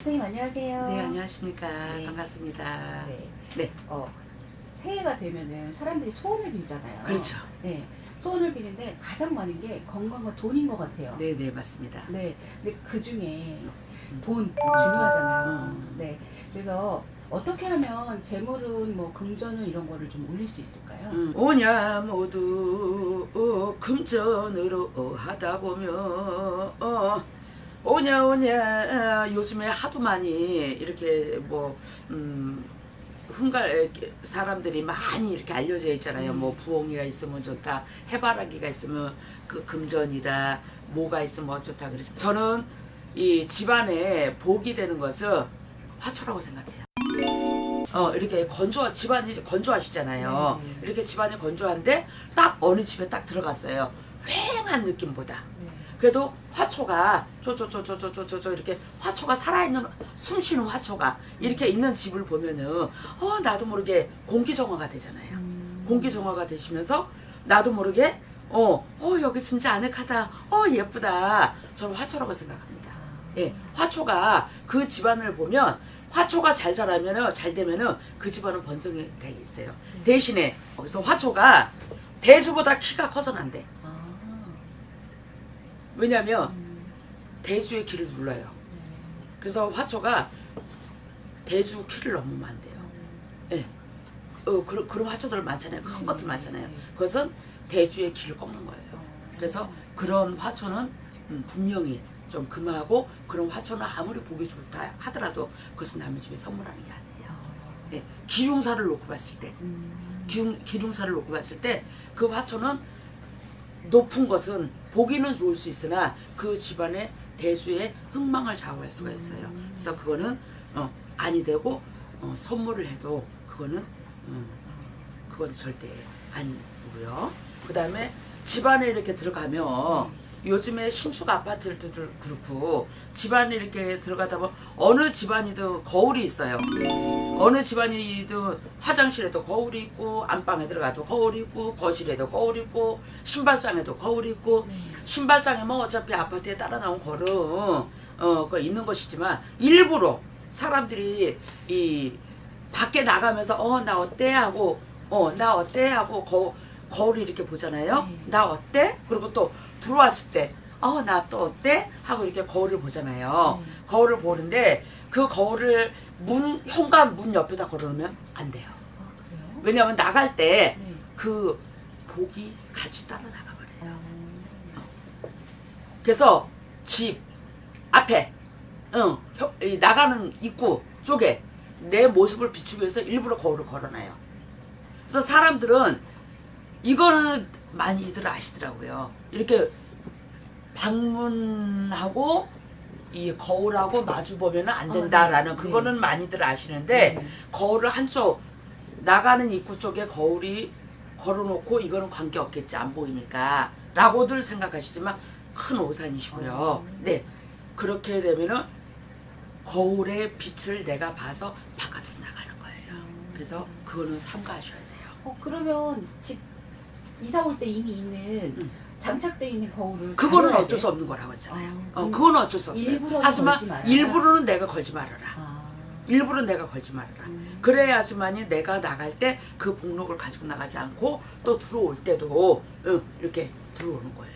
선생님 안녕하세요. 네, 안녕하십니까. 네. 반갑습니다. 네. 네. 어, 새해가 되면은 사람들이 소원을 빌잖아요. 그렇죠. 네. 소원을 비는데 가장 많은 게 건강과 돈인 것 같아요. 네, 네, 맞습니다. 네. 근데 그 중에 돈 중요하잖아요. 음. 네. 그래서 어떻게 하면 재물은 뭐 금전은 이런 거를 좀 올릴 수 있을까요? 음, 오냐 모두 어, 금전으로 어, 하다 보면 어, 오냐 오냐 어, 요즘에 하도 많이 이렇게 뭐 음, 흥갈 사람들이 많이 이렇게 알려져 있잖아요. 뭐 부엉이가 있으면 좋다, 해바라기가 있으면 그 금전이다, 뭐가 있으면 어쩌다 그래서 저는 이 집안에 복이 되는 것은 화초라고 생각해요. 어 이렇게 건조 집안이 건조하시잖아요. 네. 이렇게 집안이 건조한데 딱 어느 집에 딱 들어갔어요. 휑한 느낌보다. 네. 그래도 화초가 쪼쪼쪼쪼쪼쪼쪼 이렇게 화초가 살아있는 숨쉬는 화초가 이렇게 있는 집을 보면은 어 나도 모르게 공기 정화가 되잖아요. 음. 공기 정화가 되시면서 나도 모르게 어, 어 여기 진짜 아늑하다. 어 예쁘다. 저는 화초라고 생각합니다. 예, 화초가 그 집안을 보면 화초가 잘 자라면은 잘 되면은 그 집안은 번성이 돼 있어요. 대신에 그래서 화초가 대주보다 키가 커서 안 돼. 아. 왜냐면 음. 대주의 키를 눌러요. 그래서 화초가 대주 키를 넘으면 안 돼요. 예. 어, 그런, 그런 화초들 많잖아요. 큰 것들 많잖아요. 그것은 대주의 키를 꺾는 거예요. 그래서 그런 화초는 음, 분명히 좀 금하고 그런 화초는 아무리 보기 좋다 하더라도 그것은 남의 집에 선물하는 게 아니에요. 예. 기둥사를 놓고 봤을 때, 음. 기둥, 기둥사를 놓고 봤을 때 그 화초는 높은 것은 보기는 좋을 수 있으나 그 집안의 대수의 흥망을 좌우할 수가 있어요. 그래서 그거는 어, 아니 되고 어, 선물을 해도 그거는 음, 그건 절대 아니고요. 그 다음에 집안에 이렇게 들어가면 요즘에 신축 아파트들도 그렇고 집안에 이렇게 들어가다 보면 어느 집안이든 거울이 있어요. 어느 집안이든 화장실에도 거울이 있고 안방에 들어가도 거울이 있고 거실에도 거울이 있고 신발장에도 거울이 있고 신발장에 뭐 어차피 아파트에 따라 나온 거는 어, 그 있는 것이지만 일부러 사람들이 이 밖에 나가면서 어 나 어때 하고 어 나 어때 하고 거, 거울을 이렇게 보잖아요. 네. 나 어때? 그리고 또 들어왔을 때 어 나 또 어때? 하고 이렇게 거울을 보잖아요. 네. 거울을 보는데 그 거울을 문 현관 문 옆에다 걸어놓으면 안 돼요. 아? 왜냐하면 나갈 때 네. 그 복이 같이 따라 나가버려요. 어. 그래서 집 앞에 응, 나가는 입구 쪽에 내 모습을 비추기 위해서 일부러 거울을 걸어놔요. 그래서 사람들은 이거는 많이들 아시더라고요. 이렇게 방문하고 이 거울하고 마주 보면은 안 아, 된다라는 네. 그거는 많이들 아시는데 네. 거울을 한쪽 나가는 입구 쪽에 거울이 걸어놓고 이거는 관계 없겠지 안 보이니까 라고들 생각하시지만 큰 오산이시고요. 어. 네 그렇게 되면은 거울의 빛을 내가 봐서 바깥으로 나가는 거예요. 그래서 그거는 삼가하셔야 돼요. 어, 그러면 집 이사 올 때 이미 있는 음. 장착돼 있는 거울을 그거는 어쩔 돼? 수 없는 거라고 했잖아요. 아, 어, 음, 그건 어쩔 수 없어요. 일부러는 하지만 걸지 말아라. 일부러는 내가 걸지 말아라. 아. 일부러 내가 걸지 말아라. 음. 그래야지만이 내가 나갈 때 그 목록을 가지고 나가지 않고 또 들어올 때도 응, 이렇게 들어오는 거예요.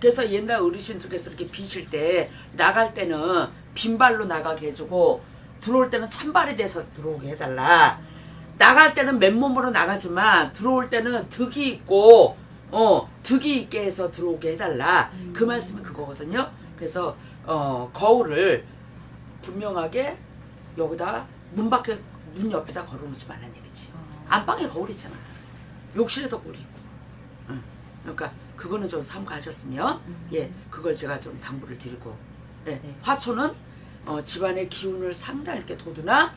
그래서 옛날 어르신들께서 이렇게 비실 때 나갈 때는 빈발로 나가게 해주고 들어올 때는 찬발이 돼서 들어오게 해달라. 나갈 때는 맨몸으로 나가지만 들어올 때는 득이 있고 어 득이 있게 해서 들어오게 해달라. 그 말씀이 그거거든요. 그래서 어 거울을 분명하게 여기다 문 밖에 문 옆에다 걸어놓지 말라는 얘기지. 안방에 거울 있잖아. 욕실에도 거울이 있고. 응. 그러니까 그거는 좀 삼가하셨으면 예 그걸 제가 좀 당부를 드리고 예, 네. 화초는 어, 집안의 기운을 상당히 이렇게 돋우나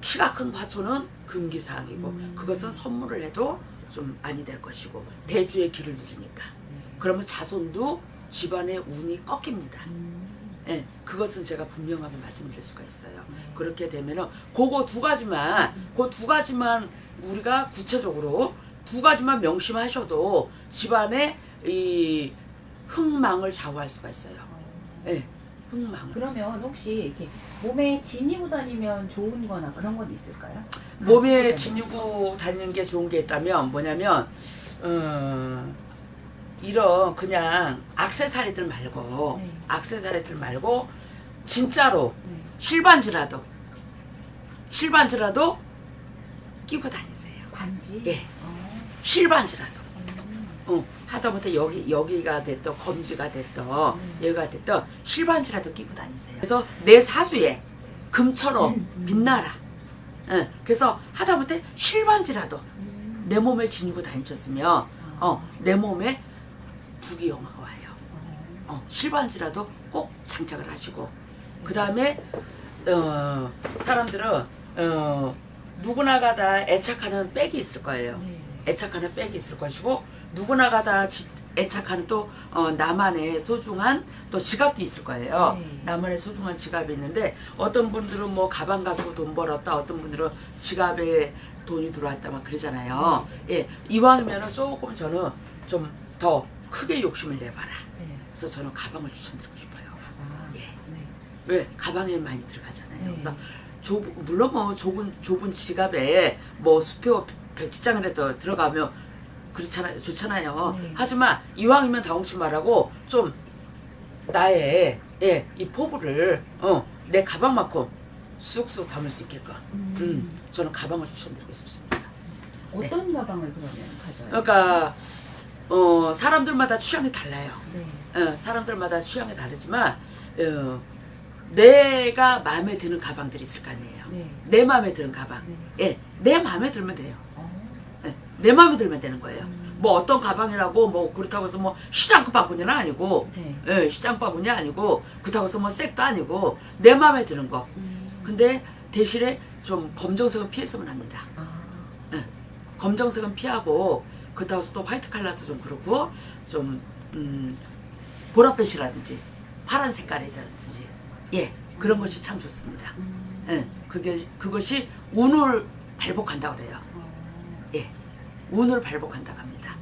키가 큰 화초는 금기사항이고 그것은 선물을 해도 좀 아니 될 것이고 대주의 길을 누르니까 그러면 자손도 집안의 운이 꺾입니다. 예, 그것은 제가 분명하게 말씀드릴 수가 있어요. 그렇게 되면은 그거 두 가지만, 그 두 가지만 우리가 구체적으로 두 가지만 명심하셔도 집안의 이 흥망을 좌우할 수가 있어요. 예, 흥망. 그러면 혹시 이렇게 몸에 지니고 다니면 좋은 거나 그런 건 있을까요? 몸에 가지고 지니고 다니는 게 좋은 게 있다면 뭐냐면 음, 이런 그냥 악세사리들 말고 네. 악세사리들 말고 진짜로 네. 실반지라도 실반지라도 끼고 다니세요. 반지? 예. 어. 실반지라도. 음. 어, 하다못해 여기 여기가 됐던 검지가 됐던 음. 여기가 됐던 실반지라도 끼고 다니세요. 그래서 내 사수에 금처럼 음, 음. 빛나라. 예, 그래서 하다못해 실반지라도 음. 내 몸에 지니고 다니셨으면 어, 내 몸에 부귀 영화가 와요. 어. 어, 실반지라도 꼭 장착을 하시고 그 다음에 어, 사람들은 어, 누구나가 다 애착하는 백이 있을 거예요. 네. 애착하는 백이 있을 것이고 누구나가 다 지- 애착하는 또 어, 나만의 소중한 또 지갑도 있을 거예요. 네. 나만의 소중한 지갑이 있는데 어떤 분들은 뭐 가방 가지고 돈 벌었다 어떤 분들은 지갑에 돈이 들어왔다 막 그러잖아요. 예, 이왕이면은 조금 저는 좀 더 크게 욕심을 내봐라. 네. 그래서 저는 가방을 추천드리고 싶어요. 가방. 예. 네. 왜 가방에 많이 들어가잖아요. 네. 그래서 좁 물론 뭐 좁은 좁은 지갑에 뭐 수표 백지장이라도 들어가면 그렇잖아요. 좋잖아요. 네. 하지만 이왕이면 다홍치 말하고 좀 나의 예, 이 포부를 어, 내 가방만큼 쑥쑥 담을 수 있게끔 음. 음, 저는 가방을 추천드리고 싶습니다. 어떤 가방을 그러면 가져요? 그러니까 어, 사람들마다 취향이 달라요. 네. 어, 사람들마다 취향이 다르지만 어, 내가 마음에 드는 가방들이 있을 거 아니에요. 네. 내 마음에 드는 가방. 네. 예, 내 마음에 들면 돼요. 내 마음에 들면 되는 거예요. 음. 뭐 어떤 가방이라고 뭐 그렇다고 해서 뭐 시장급 바구니는 아니고, 네. 예, 시장 바구니 아니고 그렇다고 해서 뭐 색도 아니고 내 마음에 드는 거. 음. 근데 대신에 좀 검정색은 피했으면 합니다. 아. 예, 검정색은 피하고 그렇다고 해서 또 화이트 컬러도 좀 그렇고 좀 음, 보랏빛이라든지 파란 색깔이라든지 예 그런 것이 참 좋습니다. 음. 예, 그게 그것이 운을 발복한다 그래요. 운을 발복한다고 합니다.